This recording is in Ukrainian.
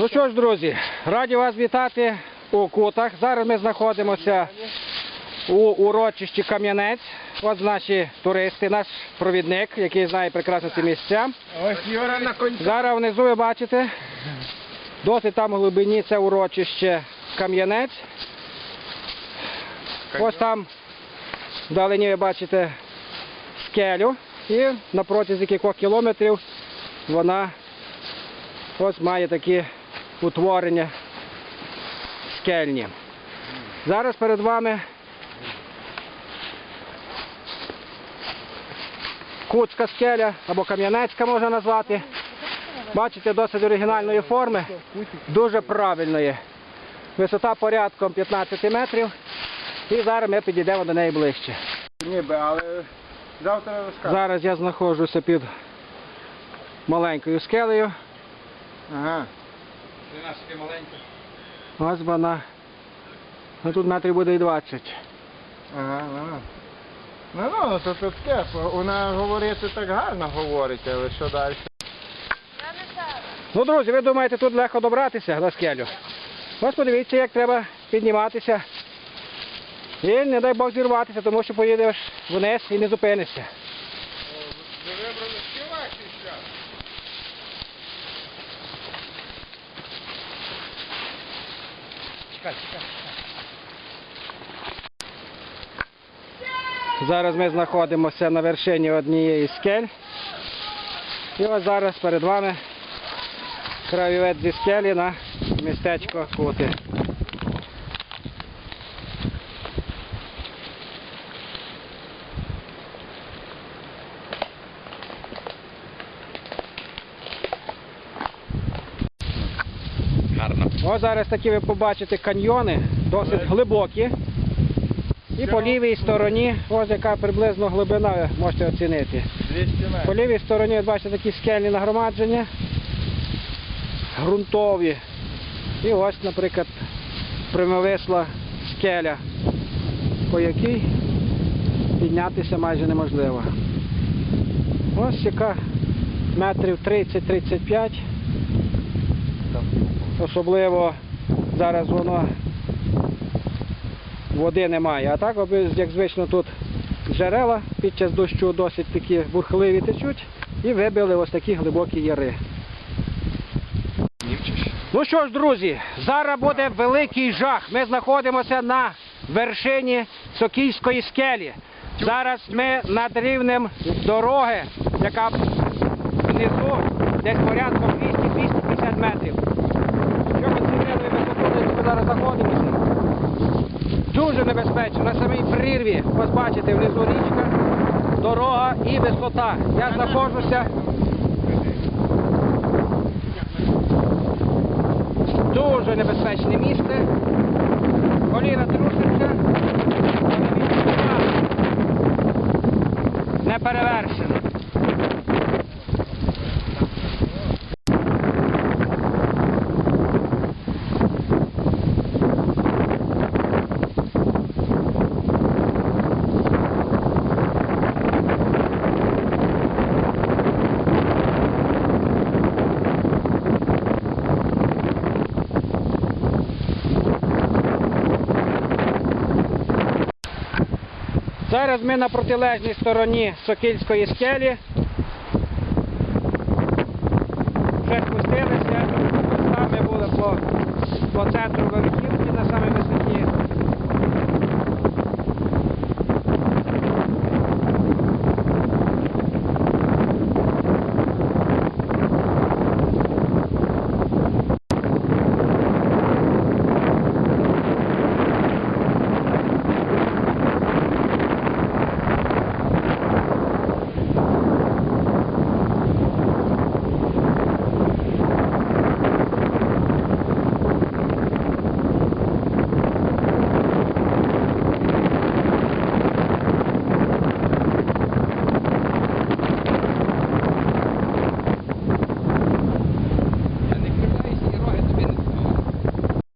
Ну що ж, друзі, раді вас вітати у Кутах. Зараз ми знаходимося у урочищі Кам'янець. От наші туристи, наш провідник, який знає прекрасно ці місця. Ось. Зараз внизу ви бачите, досить там в глибині це урочище Кам'янець. Ось там вдалині ви бачите скелю і на протязі кількох кілометрів вона ось має такі утворення скельні. Зараз перед вами Куцька скеля або Кам'янецька можна назвати. Бачите, досить оригінальної форми, дуже правильної. Висота порядком 15 метрів. І зараз ми підійдемо до неї ближче. Ніби, але завтра розкажу. Зараз я знаходжуся під маленькою скелею. Ага. Ось вона. Ну, тут метрів буде і 20. Ага, ага. Ну, ну, то тут таке, вона говорити так гарно говорить, але що далі? Ну, друзі, ви думаєте, тут легко добратися на скелю? Ось подивіться, як треба підніматися. І не дай Бог зірватися, тому що поїдеш вниз і не зупинишся. Зараз ми знаходимося на вершині однієї скель. І ось зараз перед вами краєвид зі скелі на містечко Кути. Ось зараз такі ви побачите каньйони, досить глибокі. І по лівій стороні, ось яка приблизно глибина можете оцінити. По лівій стороні ви бачите такі скельні нагромадження, ґрунтові. І ось, наприклад, прямовисла скеля, по якій піднятися майже неможливо. Ось яка метрів 30-35. Особливо зараз воно води немає. А так, як звично тут джерела під час дощу досить такі бурхливі течуть і вибили ось такі глибокі яри. Ну що ж, друзі, зараз буде великий жах. Ми знаходимося на вершині Сокільської скелі. Зараз ми над рівнем дороги, яка внизу десь порядком 200-250 метрів. Щоб ви зрозуміли висоту, де ми зараз знаходимося. Дуже небезпечно, на самій прірві. Ось бачите, внизу річка, дорога і висота. Я знаходжуся. Дуже небезпечне місце. Коліна труситься. Не перевершено. Зараз ми на протилежній стороні Сокільської скелі. Вже спустилися, ми були по, по центру вер-